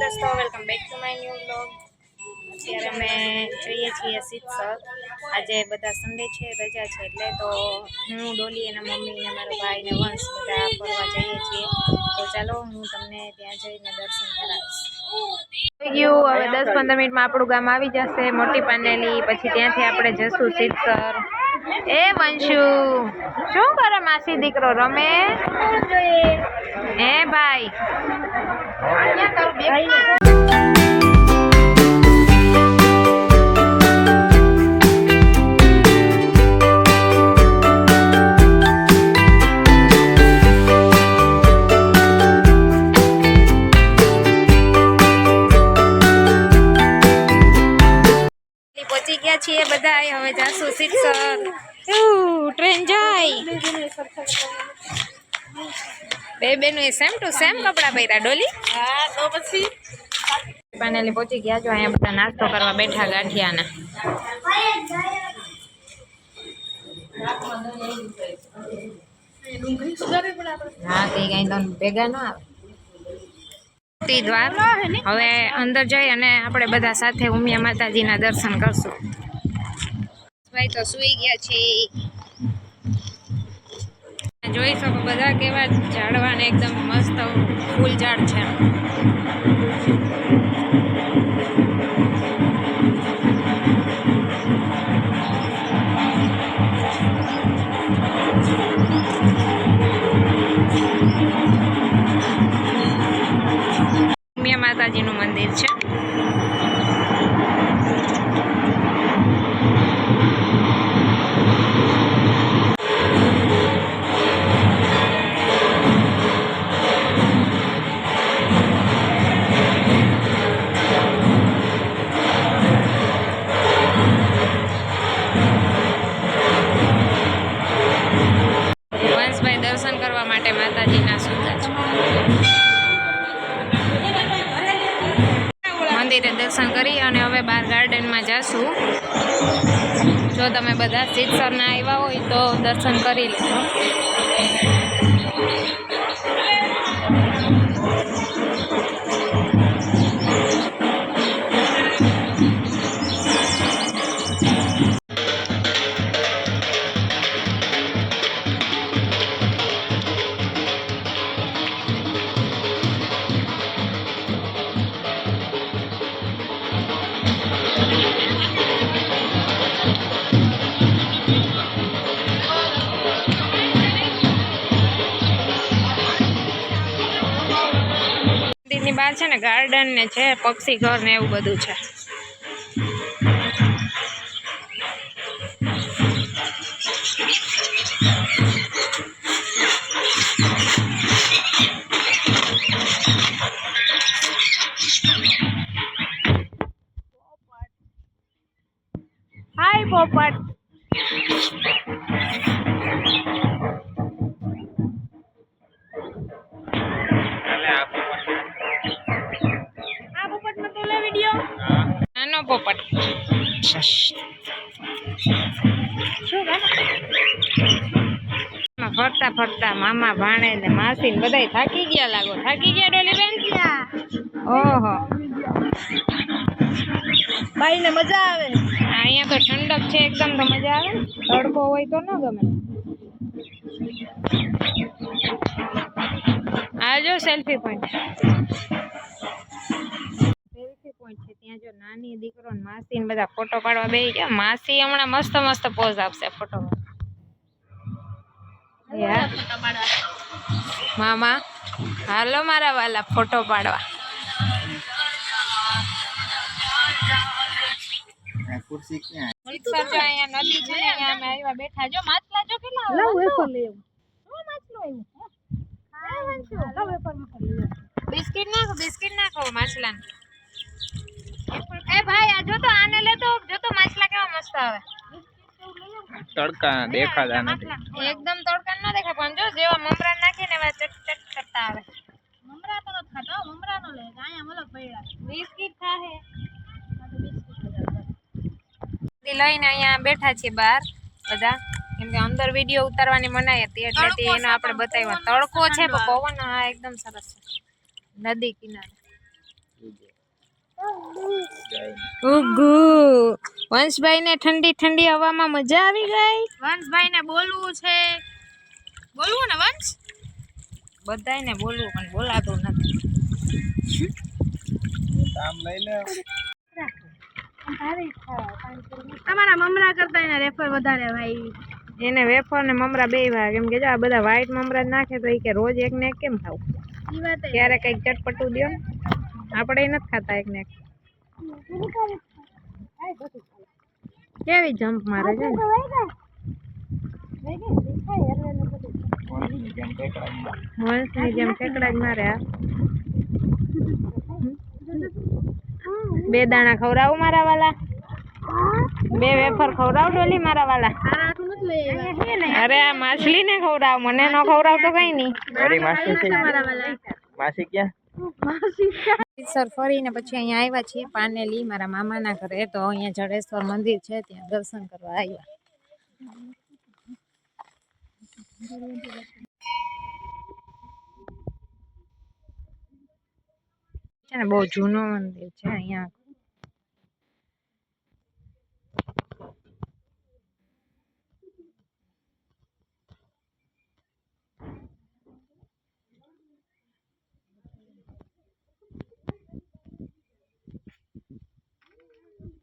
દોસ્તો welcome back to my new blog અત્યારે અમે જઈએ છીએ સિત્સર આજે બધા સન્ડે છે રજા છે એટલે તો હું ડોલી અને મમ્મી ને મારો ભાઈ ને વંશ બધા ફરવા જઈએ છીએ. તો ચાલો હું તમને ત્યાં જઈને દર્શન કરાવીશ. થઈ ગયું. હવે દસ પંદર મિનિટમાં આપણું ગામ આવી જશે. મોટી પાનેલી પછી ત્યાંથી આપણે જશું સિત્સર એ વંશુ શું કરે માસી દીકરો રમે? હે ભાઈ. પહોંચી ગયા છીએ બધા હવે જાશું સિત્સર ટ્રેન જાય. બે બેનો એ સેમ ટુ સેમ કપડાં પહેર્યા ડોલી? હા તો પછી? ફાઇનલી પહોંચી ગયા જો અહીંયા બધા નાસ્તો કરવા બેઠા ગાંઠિયાના. હા તે કઈ તો ભેગા ન આવે. દ્વાર. હવે અંદર જઈ અને આપણે બધા સાથે ઉમિયા માતાજીના દર્શન કરશું. ભાઈ તો સુઈ ગયા છે. જોઈ શકો બધા કેવા ઝાડવાને એકદમ મસ્ત ફૂલ ઝાડ છે માતાજીનું મંદિર છે. મંદિરે દર્શન કરી અને હવે બહાર ગાર્ડનમાં જાશું. જો તમે બધા સિત્સરના આવ્યા હોય તો દર્શન કરી લેજો. છે ને ગાર્ડન ને છે પક્ષી ઘર ને એવું બધું છે. હાય પોપટ શું ફરતા ફરતા મામા ભાણે ને માસી ને બધાય થાકી ગયા લાગો થાકી ગયા ડોલી બેન ઓહો ભાઈને મજા આવે અહીંયા તો ઠંડક છે એકદમ તો મજા આવે ને તડકો હોય તો ન ગમે આજો સેલ્ફી પોઈન્ટ નાની દીકરો ને માસી ને બધા ફોટો પાડવા બેસી ગયા. માસી હમણાં મસ્ત મસ્ત પોઝ આપશે ફોટો મામા હાલો મારા વાલા ફોટો પાડવા. ખુરશી ક્યાં રીતસર જો અહીંયા નદી છે ને અહીંયા અમે આવ્યા બેઠા. જો માછલા જો કેટલા આવે લાવ વંશુ. વેફર લઈ આવું. શું માછલું આવ્યું. બિસ્કિટ નાખો બિસ્કિટ નાખો માછલા એ ભાઈ આ જો તો આને લેતો જો તો માછલા કેવા મસ્ત આવે. તડકા દેખાતા નથી. એકદમ તડકા ન દેખાય પણ જો જેવા મમરા નાખીને એવા ચટ ચટ કરતા આવે. મમરા તો નથી ખાતો મમરા નો લે અહીંયા મલક પડ્યા બિસ્કિટ ખાહે લઈને અહીંયા બેઠા છીએ બહાર બધા. કેમ કે અંદર વીડિયો ઉતારવાની મનાઈ હતી એટલે તે એનો આપણે બતાવ્યો. તડકો છે પણ પવન હા એકદમ સરસ છે. નદી કિનારે. ઉગુ. વંશભાઈ ને ઠંડી ઠંડી હવામાં મજા આવી ગઈ? વંશભાઈ ને બોલવું છે. બોલવું ને વંશ? બધાય ને બોલવું પણ બોલાતું નથી. કામ લઈ લે તમારા મમરા કરતા એને રેફર વધારે ભાઈ એને વેફર ને મમરા બે ભાગ. કેમ કે જો આ બધા વ્હાઈટ મમરા નાખે તો એ કે રોજ એક ને એક કેમ ખાવું? ઈ વાત ત્યારે કંઈક ચટપટું દો આપણે નથી ખાતા એક. ને કેવી જમ્પ મારે છે વંશની જેમ જ મારે આ. બે દાણા ખવડાવું મારા વાલા? બે વેફર ખવડાવ ડોલી મારા વાલા? અરે આ માછલી ને ખવડાવ મને ન ખવડાવ તો કઈ નહીં. માસી ક્યાં? માસી ક્યાં? સર ફરીને પછી અહીંયા આવ્યા છીએ, પાનેલી, મારા મામાના ઘરે. તો અહીંયા જડેશ્વર મંદિર છે, ત્યાં દર્શન કરવા આવ્યા. બહુ જૂનું મંદિર છે, અહીંયા